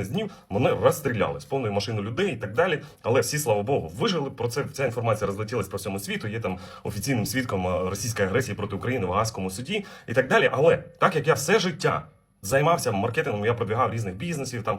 із днів мене розстріляли з повною машиною людей і так далі. Але всі, слава Богу, вижили. Про це ця інформація розлетілась по всьому світу. Є там офіційним свідком е, російської агресії проти України в Гаазькому суді і так далі. Але так як я все життя займався маркетингом, я пробігав різних бізнесів там.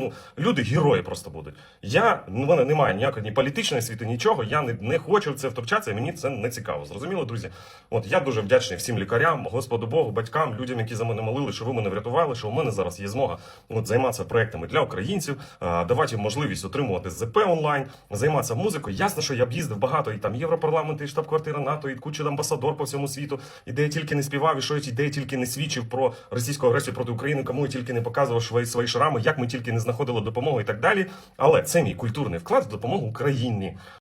ну люди герої просто будуть. Я ну, в мене немає ніякої ні політичної світи, нічого. Я не, не хочу в це втручатися, і мені це не цікаво. Зрозуміло, друзі? От я дуже вдячний всім лікарям, Господу Богу, батькам, людям, які за мене молили, що ви мене врятували, що у мене зараз є змога от, займатися проектами для українців, давати їм можливість отримувати ЗП онлайн, займатися музикою. Ясно, що я б їздив багато і там Європарламент, і штаб-квартира НАТО, і куча амбасадор по всьому світу, і де я тільки не співав, і що я де я тільки не свідчив про російську агресію проти України, кому я тільки не показував свої, свої шрами, як ми тільки не знаходили допомогу і так далі. Але це мій культурний вклад в допомогу Україні.